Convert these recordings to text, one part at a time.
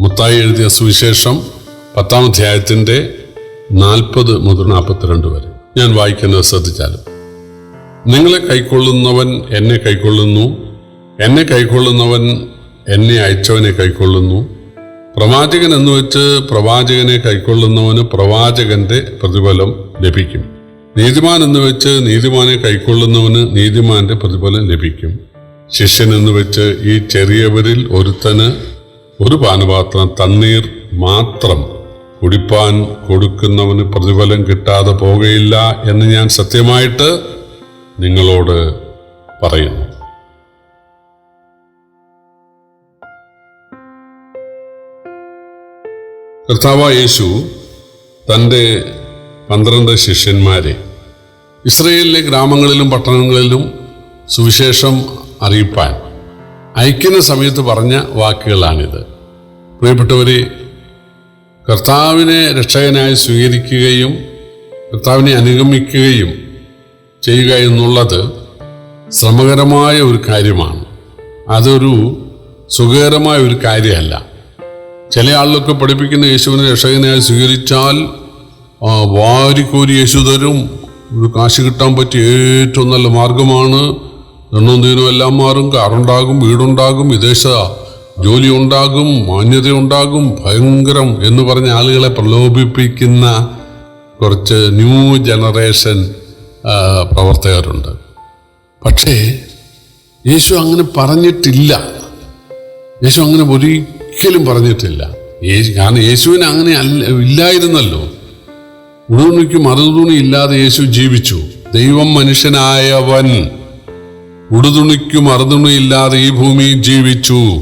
മുത്തായി എഴുതിയ സുവിശേഷം പത്താം അധ്യായത്തിന്റെ നാൽപ്പത് മുതൽ നാൽപ്പത്തിരണ്ട് വരെ. ഞാൻ വായിക്കുന്നത് ശ്രദ്ധിച്ചാലും. നിങ്ങളെ കൈക്കൊള്ളുന്നവൻ എന്നെ കൈക്കൊള്ളുന്നു. എന്നെ കൈക്കൊള്ളുന്നവൻ എന്നെ അയച്ചവനെ കൈക്കൊള്ളുന്നു. പ്രവാചകൻ എന്ന് വെച്ച് പ്രവാചകനെ കൈക്കൊള്ളുന്നവന് പ്രവാചകന്റെ പ്രതിഫലം ലഭിക്കും. നീതിമാൻ എന്ന് വെച്ച് നീതിമാനെ കൈക്കൊള്ളുന്നവന് നീതിമാന്റെ പ്രതിഫലം ലഭിക്കും. ശിഷ്യൻ എന്ന് വെച്ച് ഈ ചെറിയവരിൽ ഒരുത്തന് ഒരു പാനപാത്രം തണ്ണീർ മാത്രം കുടിപ്പാൻ കൊടുക്കുന്നവന് പ്രതിഫലം കിട്ടാതെ പോകുകയില്ല എന്ന് ഞാൻ സത്യമായിട്ട് നിങ്ങളോട് പറയുന്നു. കർത്താവ യേശു തന്റെ പന്ത്രണ്ട് ശിഷ്യന്മാരെ ഇസ്രയേലിലെ ഗ്രാമങ്ങളിലും പട്ടണങ്ങളിലും സുവിശേഷം അറിയിപ്പാൻ അയക്കുന്ന സമയത്ത് പറഞ്ഞ വാക്കുകളാണിത്. പ്രിയപ്പെട്ടവരെ കർത്താവിനെ രക്ഷകനായി സ്വീകരിക്കുകയും കർത്താവിനെ അനുഗമിക്കുകയും ചെയ്യുക എന്നുള്ളത് ശ്രമകരമായ ഒരു കാര്യമാണ്. അതൊരു സുഖകരമായ ഒരു കാര്യമല്ല. ചില ആളുകളൊക്കെ പഠിപ്പിക്കുന്ന യേശുവിനെ രക്ഷകനായി സ്വീകരിച്ചാൽ വാരിക്കോരി യേശു തരും. ഒരു കാശ് കിട്ടാൻ പറ്റിയ ഏറ്റവും നല്ല മാർഗമാണ്. എണ്ണവും തീരും എല്ലാം മാറും. കാറുണ്ടാകും വീടുണ്ടാകും വിദേശ ജോലി ഉണ്ടാകും മാന്യത ഉണ്ടാകും ഭയങ്കരം എന്ന് പറഞ്ഞ ആളുകളെ പ്രലോഭിപ്പിക്കുന്ന കുറച്ച് ന്യൂ ജനറേഷൻ പ്രവർത്തകരുണ്ട്. പക്ഷേ യേശു അങ്ങനെ പറഞ്ഞിട്ടില്ല. യേശു അങ്ങനെ ഒരിക്കലും പറഞ്ഞിട്ടില്ല. കാരണം യേശുവിന് അങ്ങനെ അല്ല ഇല്ലായിരുന്നല്ലോ. ഉടുതുണിക്ക് മറുതുണി ഇല്ലാതെ യേശു ജീവിച്ചു. ദൈവം മനുഷ്യനായവൻ. ഉടുതുണിക്ക് അറുതുണിയില്ലാതെ ഈ ഭൂമിയിൽ ജീവിച്ചു.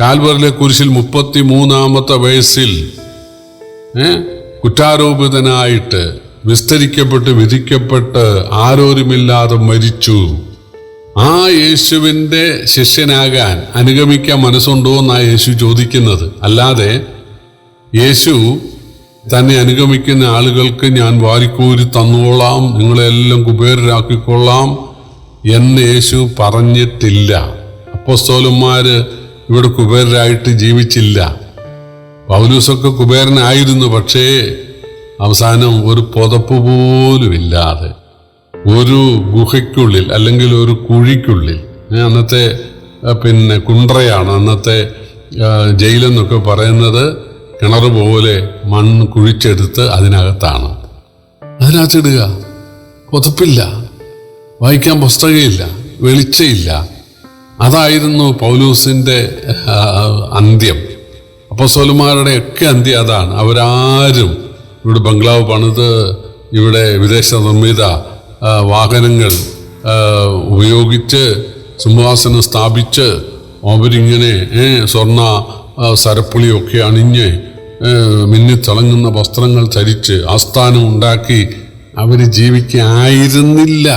കാൽവറിലെ കുരിശിൽ മുപ്പത്തി മൂന്നാമത്തെ വയസ്സിൽ കുറ്റാരോപിതനായിട്ട് വിസ്തരിക്കപ്പെട്ട് വിധിക്കപ്പെട്ട് ആരോരുമില്ലാതെ മരിച്ചു. ആ യേശുവിന്റെ ശിഷ്യനാകാൻ അനുഗമിക്കാൻ മനസ്സുണ്ടോ എന്നാ യേശു ചോദിക്കുന്നത്. അല്ലാതെ യേശു തന്നെ അനുഗമിക്കുന്ന ആളുകൾക്ക് ഞാൻ വാരിക്കൂരി തന്നോളാം നിങ്ങളെല്ലാം കുബേരരാക്കിക്കൊള്ളാം എന്ന് യേശു പറഞ്ഞിട്ടില്ല. അപ്പോസ്തോലന്മാര് ഇവിടെ കുബേരരായിട്ട് ജീവിച്ചില്ല. പൗലൂസൊക്കെ കുബേരനായിരുന്നു പക്ഷേ അവസാനം ഒരു പുതപ്പ് പോലും ഇല്ലാതെ ഒരു ഗുഹയ്ക്കുള്ളിൽ അല്ലെങ്കിൽ ഒരു കുഴിക്കുള്ളിൽ അന്നത്തെ പിന്നെ കുണ്ട്രയാണ് അന്നത്തെ ജയിലെന്നൊക്കെ പറയുന്നത് കിണർ പോലെ മണ്ണ് കുഴിച്ചെടുത്ത് അതിനകത്താണ്. അതിനകത്തിടുക. പുതപ്പില്ല. വായിക്കാൻ പുസ്തകമില്ല വെളിച്ചമില്ല. അതായിരുന്നു പൗലൂസിന്റെ അന്ത്യം. അപ്പോൾ സോലുമാരുടെ ഒക്കെ അന്ത്യം അതാണ്. അവരാരും ഇവിടെ ബംഗ്ലാവ് പണിത് ഇവിടെ വിദേശ നിർമ്മിത വാഹനങ്ങൾ ഉപയോഗിച്ച് സിംഹാസനം സ്ഥാപിച്ച് അവരിങ്ങനെ സ്വർണ സരപ്പുളിയൊക്കെ അണിഞ്ഞ് മിന്നിത്തിളങ്ങുന്ന വസ്ത്രങ്ങൾ ധരിച്ച് ആസ്ഥാനം ഉണ്ടാക്കി അവർ ജീവിക്കായിരുന്നില്ല.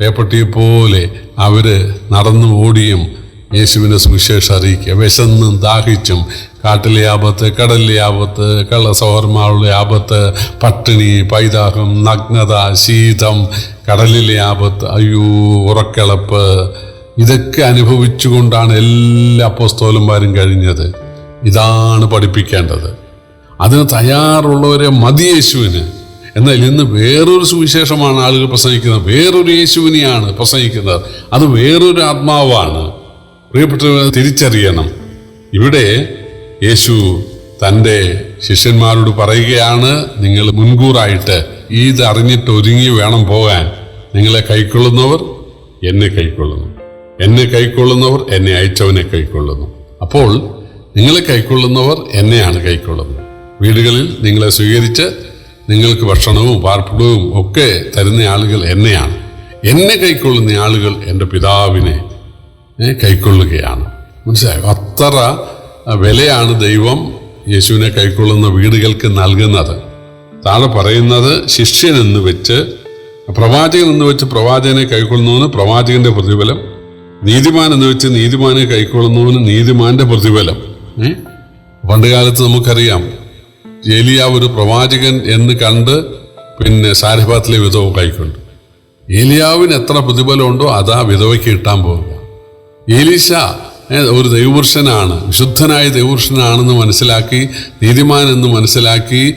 പേപ്പട്ടിയെ പോലെ അവർ നടന്നു ഓടിയും യേശുവിനെ സുവിശേഷം അറിയിക്കുക. വിശന്നും ദാഹിച്ചും കാട്ടിലെ ആപത്ത് കടലിലെ ആപത്ത് കള്ളസഹോർമാരുടെ ആപത്ത് പട്ടിണി പൈതാഹം നഗ്നത ശീതം കടലിലെ ആപത്ത് അയ്യോ ഉറക്കിളപ്പ് ഇതൊക്കെ അനുഭവിച്ചുകൊണ്ടാണ് എല്ലാ അപ്പോസ്തോലന്മാരും കഴിഞ്ഞത്. ഇതാണ് പഠിപ്പിക്കേണ്ടത്. അതിന് തയ്യാറുള്ളവരെ മതി യേശുവിന്. എന്നാൽ ഇന്ന് വേറൊരു സുവിശേഷമാണ് ആളുകൾ പ്രസംഗിക്കുന്നത്. വേറൊരു യേശുവിനെയാണ് പ്രസംഗിക്കുന്നത്. അത് വേറൊരു ആത്മാവാണ്. പ്രിയപ്പെട്ടവർ തിരിച്ചറിയണം. ഇവിടെ യേശു തന്റെ ശിഷ്യന്മാരോട് പറയുകയാണ് നിങ്ങൾ മുൻകൂറായിട്ട് ഇത് അറിഞ്ഞിട്ട് ഒരുങ്ങി വേണം പോകാൻ. നിങ്ങളെ കൈക്കൊള്ളുന്നവർ എന്നെ കൈക്കൊള്ളുന്നു. എന്നെ കൈക്കൊള്ളുന്നവർ എന്നെ അയച്ചവനെ കൈക്കൊള്ളുന്നു. അപ്പോൾ നിങ്ങളെ കൈക്കൊള്ളുന്നവർ എന്നെയാണ് കൈക്കൊള്ളുന്നത്. വീടുകളിൽ നിങ്ങളെ സ്വീകരിച്ച് നിങ്ങൾക്ക് ഭക്ഷണവും പാർപ്പിടവും ഒക്കെ തരുന്ന ആളുകൾ എന്നെയാണ്. എന്നെ കൈക്കൊള്ളുന്ന ആളുകൾ എന്റെ പിതാവിനെ കൈക്കൊള്ളുകയാണ്. മനസ്സിലായോ? അത്ര വിലയാണ് ദൈവം യേശുവിനെ കൈക്കൊള്ളുന്ന വീടുകൾക്ക് നൽകുന്നത്. താഴെ പറയുന്നത് ശിഷ്യൻ എന്ന് വെച്ച് പ്രവാചകൻ എന്ന് വെച്ച് പ്രവാചകനെ കൈക്കൊള്ളുന്നവന് പ്രവാചകന്റെ പ്രതിഫലം നീതിമാൻ എന്ന് വെച്ച് നീതിമാനെ കൈക്കൊള്ളുന്നവന് നീതിമാന്റെ പ്രതിഫലം പണ്ടുകാലത്ത് പണ്ട് കാലത്ത് നമുക്കറിയാം ഏലിയാവ് ഒരു പ്രവാചകൻ എന്ന് കണ്ട് പിന്നെ സാരിഭാത്തിലെ വിധവ കൈക്കൊണ്ട്. ഏലിയാവിന് എത്ര പ്രതിഫലമുണ്ടോ അതാ വിധവയ്ക്ക് കിട്ടാൻ പോവുക ഏലീശ ഒരു ദൈവപുരുഷനാണ് വിശുദ്ധനായ ദൈവപുരുഷനാണെന്ന് മനസ്സിലാക്കി നീതിമാൻ എന്ന് മനസ്സിലാക്കി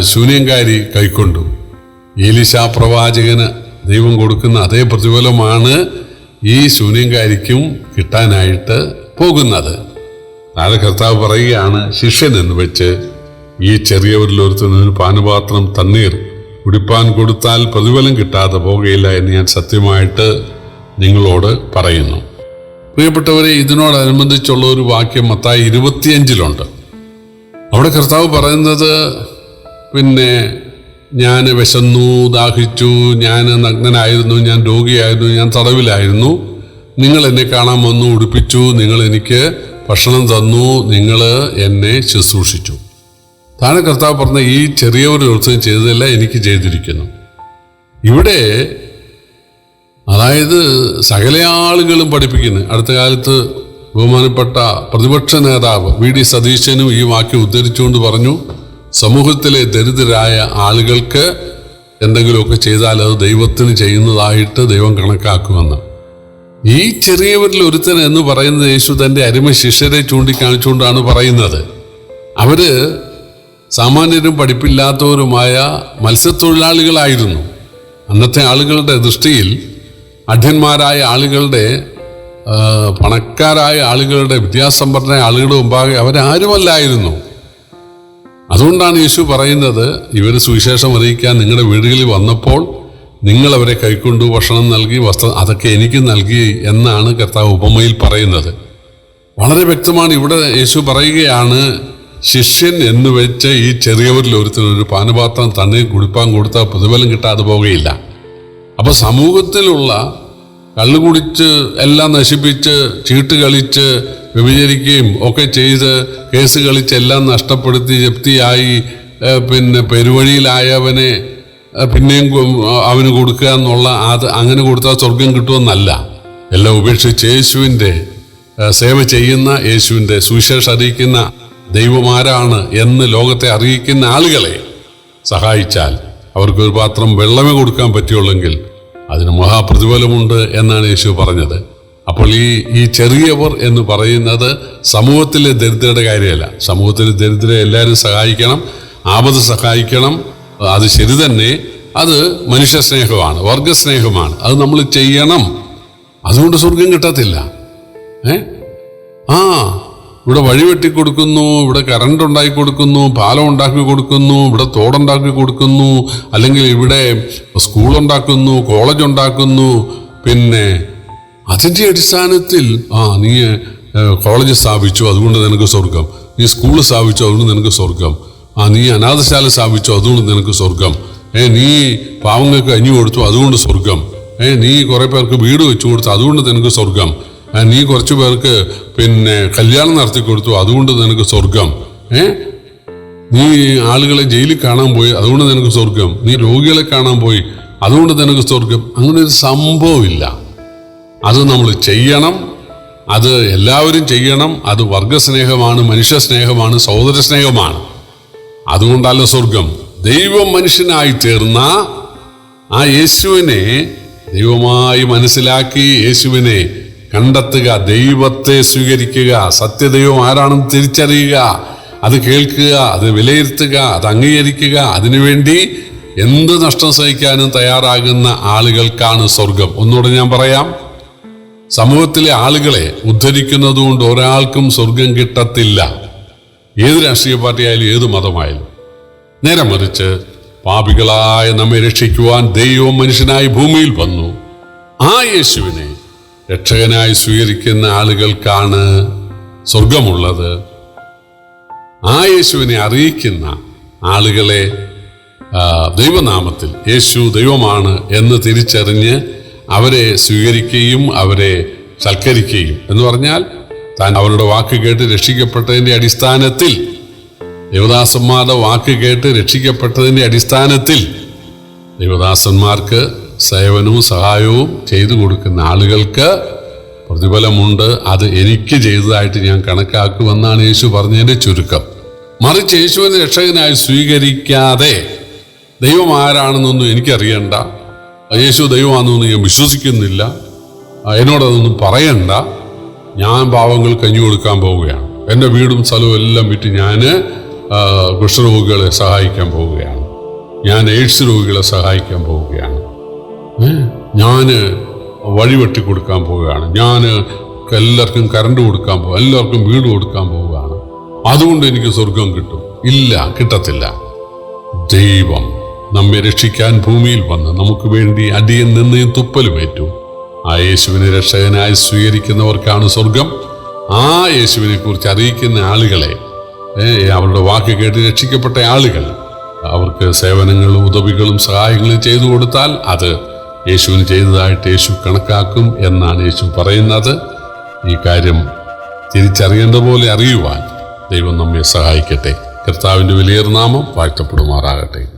ശൂന്യങ്കാരി കൈക്കൊണ്ടു. ഏലീശ പ്രവാചകന് ദൈവം കൊടുക്കുന്ന അതേ പ്രതിഫലമാണ് ഈ ശൂന്യങ്കാരിക്കും കിട്ടാനായിട്ട് പോകുന്നത്. നാളെ കർത്താവ് പറയുകയാണ് ശിഷ്യൻ എന്ന് വെച്ച് ഈ ചെറിയവരിൽ ഒരുത്തനൊരു പാനപാത്രം തണ്ണീർ കുടിപ്പാൻ കൊടുത്താൽ പ്രതിഫലം കിട്ടാതെ പോകുകയില്ല എന്ന് ഞാൻ സത്യമായിട്ട് നിങ്ങളോട് പറയുന്നു. പ്രിയപ്പെട്ടവരെ ഇതിനോടനുബന്ധിച്ചുള്ള ഒരു വാക്യം മത്തായി ഇരുപത്തിയഞ്ചിലുണ്ട്. അവിടെ കർത്താവ് പറയുന്നത് പിന്നെ ഞാൻ വിശന്നു ദാഹിച്ചു ഞാൻ നഗ്നനായിരുന്നു ഞാൻ രോഗിയായിരുന്നു ഞാൻ തടവിലായിരുന്നു. നിങ്ങൾ എന്നെ കാണാൻ വന്നു ഉടുപ്പിച്ചു നിങ്ങൾ എനിക്ക് ഭക്ഷണം തന്നു നിങ്ങൾ എന്നെ ശുശ്രൂഷിച്ചു. താഴെ കർത്താവ് പറഞ്ഞ ഈ ചെറിയ ഒരു ദിവസം ചെയ്തതല്ല എനിക്ക് ചെയ്തിരിക്കുന്നു. ഇവിടെ അതായത് സകല ആളുകളും പഠിപ്പിക്കുന്നു. അടുത്ത കാലത്ത് ബഹുമാനപ്പെട്ട പ്രതിപക്ഷ നേതാവ് വി ഡി സതീശനും ഈ വാക്യം ഉദ്ധരിച്ചുകൊണ്ട് പറഞ്ഞു സമൂഹത്തിലെ ദരിദ്രരായ ആളുകൾക്ക് എന്തെങ്കിലുമൊക്കെ ചെയ്താൽ അത് ദൈവത്തിന് ചെയ്യുന്നതായിട്ട് ദൈവം കണക്കാക്കുമെന്ന്. ഈ ചെറിയവരിൽ ഒരുത്തൻ എന്ന് പറയുന്നത് യേശു തന്റെ അരുമ ശിഷ്യരെ ചൂണ്ടിക്കാണിച്ചുകൊണ്ടാണ് പറയുന്നത്. അവർ സാമാന്യരും പഠിപ്പില്ലാത്തവരുമായ മത്സ്യത്തൊഴിലാളികളായിരുന്നു. അന്നത്തെ ആളുകളുടെ ദൃഷ്ടിയിൽ അഢ്യന്മാരായ ആളുകളുടെ പണക്കാരായ ആളുകളുടെ വിദ്യാസമ്പന്നരായ ആളുകളുടെ മുമ്പാകെ അവരാരുമല്ലായിരുന്നു. അതുകൊണ്ടാണ് യേശു പറയുന്നത് ഇവർ സുവിശേഷം അറിയിക്കാൻ നിങ്ങളുടെ വീടുകളിൽ വന്നപ്പോൾ നിങ്ങൾ അവരെ കൈക്കൊണ്ടു ഭക്ഷണം നൽകി വസ്ത്രം അതൊക്കെ എനിക്ക് നൽകി എന്നാണ് കർത്താവ് ഉപമയിൽ പറയുന്നത്. വളരെ വ്യക്തമാണ് ഇവിടെ യേശു പറയുകയാണ് ശിഷ്യൻ എന്ന് വെച്ച് ഈ ചെറിയവരിൽ ഒരുത്തിനൊരു ഒരു പാനപാത്രം തണ്ണീർ കുടിപ്പാൻ കൊടുത്താൽ പ്രതിഫലം കിട്ടാതെ പോകുകയില്ല അപ്പോൾ സമൂഹത്തിലുള്ള കള്ളു കുടിച്ച് എല്ലാം നശിപ്പിച്ച് ചീട്ട് കളിച്ച് വ്യഭിചരിക്കുകയും ഒക്കെ ചെയ്ത് കേസ് കളിച്ച് എല്ലാം നഷ്ടപ്പെടുത്തി ജപ്തിയായി പിന്നെ പെരുവഴിയിലായവനെ പിന്നെയും അവന് കൊടുക്കുക എന്നുള്ള അത് അങ്ങനെ കൊടുത്താൽ സ്വർഗം കിട്ടുമെന്നല്ല. എല്ലാം ഉപേക്ഷിച്ച് യേശുവിന്റെ സേവ ചെയ്യുന്ന യേശുവിന്റെ സുവിശേഷം അറിയിക്കുന്ന ദൈവമാരാണ് എന്ന് ലോകത്തെ അറിയിക്കുന്ന ആളുകളെ സഹായിച്ചാൽ അവർക്ക് ഒരു പാത്രം വെള്ളമേ കൊടുക്കാൻ പറ്റുള്ളെങ്കിൽ അതിന് മഹാപ്രതിഫലമുണ്ട് എന്നാണ് യേശു പറഞ്ഞത്. അപ്പോൾ ഈ ഈ ചെറിയവർ എന്ന് പറയുന്നത് സമൂഹത്തിലെ ദരിദ്രരുടെ കാര്യമല്ല. സമൂഹത്തിലെ ദരിദ്രരെ എല്ലാവരും സഹായിക്കണം ആപത് സഹായിക്കണം. അത് ശരി തന്നെ അത് മനുഷ്യസ്നേഹമാണ് വർഗസ്നേഹമാണ് അത് നമ്മൾ ചെയ്യണം. അതുകൊണ്ട് സ്വർഗം കിട്ടത്തില്ല. ഏ? ആ ഇവിടെ വഴി വെട്ടി കൊടുക്കുന്നു ഇവിടെ കറണ്ട് ഉണ്ടാക്കി കൊടുക്കുന്നു പാലം ഉണ്ടാക്കി കൊടുക്കുന്നു ഇവിടെ തോടുണ്ടാക്കി കൊടുക്കുന്നു അല്ലെങ്കിൽ ഇവിടെ സ്കൂൾ ഉണ്ടാക്കുന്നു കോളേജ് ഉണ്ടാക്കുന്നു. പിന്നെ അതിന്റെ അടിസ്ഥാനത്തിൽ ആ നീ കോളേജ് സ്ഥാപിച്ചു അതുകൊണ്ട് നിനക്ക് സ്വർഗം നീ സ്കൂൾ സ്ഥാപിച്ചു അതുകൊണ്ട് നിനക്ക് സ്വർഗം ആ നീ അനാഥശാല സ്ഥാപിച്ചു അതുകൊണ്ട് നിനക്ക് സ്വർഗം ഏ നീ പാവങ്ങൾക്ക് അഞ്ഞു കൊടുത്തു അതുകൊണ്ട് സ്വർഗം ഏ നീ കുറേ പേർക്ക് വീട് വെച്ചു കൊടുത്തു അതുകൊണ്ട് നിനക്ക് സ്വർഗം നീ കുറച്ച് പേർക്ക് പിന്നെ കല്യാണം നടത്തി കൊടുത്തു. അതുകൊണ്ട് നിനക്ക് സ്വർഗം ഏ? നീ ആളുകളെ ജയിലിൽ കാണാൻ പോയി അതുകൊണ്ട് നിനക്ക് സ്വർഗം നീ രോഗികളെ കാണാൻ പോയി അതുകൊണ്ട് നിനക്ക് സ്വർഗം അങ്ങനെ ഒരു സംഭവമില്ല. അത് നമ്മൾ ചെയ്യണം. അത് എല്ലാവരും ചെയ്യണം. അത് വർഗസ്നേഹമാണ് മനുഷ്യ സ്നേഹമാണ് സഹോദര സ്നേഹമാണ് അതുകൊണ്ടല്ല സ്വർഗം ദൈവം മനുഷ്യനായി തീർന്ന ആ യേശുവിനെ ദൈവമായി മനസ്സിലാക്കി യേശുവിനെ കണ്ടെത്തുക ദൈവത്തെ സ്വീകരിക്കുക സത്യദൈവം ആരാണെന്ന് തിരിച്ചറിയുക അത് കേൾക്കുക അത് വിലയിരുത്തുക അത് അംഗീകരിക്കുക അതിനുവേണ്ടി എന്ത് നഷ്ടം സഹിക്കാനും തയ്യാറാകുന്ന ആളുകൾക്കാണ് സ്വർഗം ഒന്നുകൂടെ ഞാൻ പറയാം. സമൂഹത്തിലെ ആളുകളെ ഉദ്ധരിക്കുന്നതുകൊണ്ട് ഒരാൾക്കും സ്വർഗം കിട്ടത്തില്ല. ഏത് രാഷ്ട്രീയ പാർട്ടിയായാലും ഏത് മതമായാലും. നേരെ മറിച്ച് പാപികളായ നമ്മെ രക്ഷിക്കുവാൻ ദൈവം മനുഷ്യനായി ഭൂമിയിൽ വന്നു. ആ യേശുവിനെ രക്ഷകനായി സ്വീകരിക്കുന്ന ആളുകൾക്കാണ് സ്വർഗമുള്ളത്. ആ യേശുവിനെ അറിയിക്കുന്ന ആളുകളെ ദൈവനാമത്തിൽ യേശു ദൈവമാണ് എന്ന് തിരിച്ചറിഞ്ഞ് അവരെ സ്വീകരിക്കുകയും അവരെ സൽക്കരിക്കുകയും എന്ന് പറഞ്ഞാൽ താൻ അവരുടെ വാക്ക് കേട്ട് രക്ഷിക്കപ്പെട്ടതിന്റെ അടിസ്ഥാനത്തിൽ ദേവദാസന്മാരുടെ വാക്ക് കേട്ട് രക്ഷിക്കപ്പെട്ടതിന്റെ അടിസ്ഥാനത്തിൽ ദേവദാസന്മാർക്ക് സേവനവും സഹായവും ചെയ്തു കൊടുക്കുന്ന ആളുകൾക്ക് പ്രതിഫലമുണ്ട്. അത് എനിക്ക് ചെയ്തതായിട്ട് ഞാൻ കണക്കാക്കുമെന്നാണ് യേശു പറഞ്ഞതിന്റെ ചുരുക്കം. മറിച്ച് യേശുവിനെ രക്ഷകനായി സ്വീകരിക്കാതെ ദൈവം ആരാണെന്നൊന്നും എനിക്കറിയണ്ട. യേശു ദൈവമാണെന്നൊന്നും ഞാൻ വിശ്വസിക്കുന്നില്ല. എന്നോടതൊന്നും പറയണ്ട. ഞാൻ പാവങ്ങൾ കഞ്ഞു കൊടുക്കാൻ പോവുകയാണ്. എന്റെ വീടും സ്ഥലവും എല്ലാം വിറ്റ് ഞാൻ കുഷ്ഠരോഗികളെ സഹായിക്കാൻ പോവുകയാണ്. ഞാൻ എയ്ഡ്സ് രോഗികളെ സഹായിക്കാൻ പോവുകയാണ്. ഞാൻ വഴിവെട്ടി കൊടുക്കാൻ പോവുകയാണ്. ഞാൻ എല്ലാവർക്കും കറണ്ട് കൊടുക്കാൻ പോകും എല്ലാവർക്കും വീട് കൊടുക്കാൻ പോവുകയാണ്. അതുകൊണ്ട് എനിക്ക് സ്വർഗം കിട്ടും. ഇല്ല കിട്ടത്തില്ല. ദൈവം നമ്മെ രക്ഷിക്കാൻ ഭൂമിയിൽ വന്ന് നമുക്ക് വേണ്ടി അടിയൻ നിന്നയും തുപ്പലുമേറ്റു ആ യേശുവിനെ രക്ഷകനായി സ്വീകരിക്കുന്നവർക്കാണ് സ്വർഗം. ആ യേശുവിനെ കുറിച്ച് അറിയിക്കുന്ന ആളുകളെ അവരുടെ വാക്ക് കേട്ട് രക്ഷിക്കപ്പെട്ട ആളുകൾ അവർക്ക് സേവനങ്ങളും ഉദവികളും സഹായങ്ങളും ചെയ്തു കൊടുത്താൽ അത് യേശുവിന് ചെയ്തതായിട്ട് യേശു കണക്കാക്കും എന്നാണ് യേശു പറയുന്നത്. ഈ കാര്യം തിരിച്ചറിയേണ്ട പോലെ അറിയുവാൻ ദൈവം നമ്മെ സഹായിക്കട്ടെ. കർത്താവിന്റെ വിലയേറുന്നാമം നാമം വാഴ്ത്തപ്പെടുമാറാകട്ടെ.